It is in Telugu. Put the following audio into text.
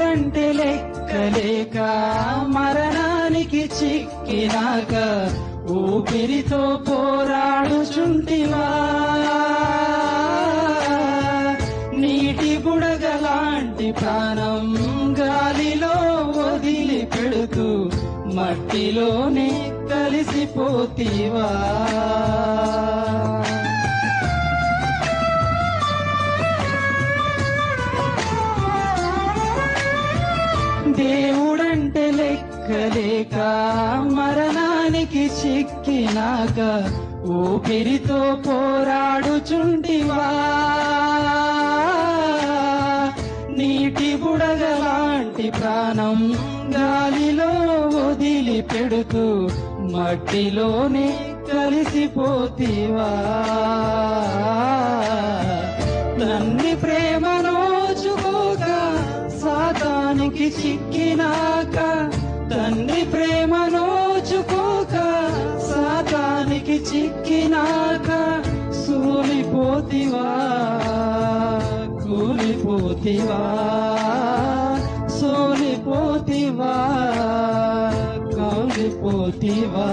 ఎప్పుడంటే లెక్కలేక మరణానికి చిక్కినాక ఊపిరితో పోరాడుచుంటివా? నీటి బుడగలాంటి ప్రాణం గాలిలో వదిలి పెడుతూ మట్టిలోనే కలిసిపోతీవా? దేవుడంటే లెక్కలేక మరణానికి చిక్కినాక ఊపిరితో పోరాడుచుంటివా? నీటి బుడగలాంటి ప్రాణం గాలిలో వదిలి పెడుతూ మట్టిలోనే కలిసిపోతివా? సాతానికి చిక్కినాక తండ్రి ప్రేమ నోచుకోక సాతానికి చిక్కినాక సూలిపోతివా కూలిపోతివా సోలిపోతివా కూలిపోతివా.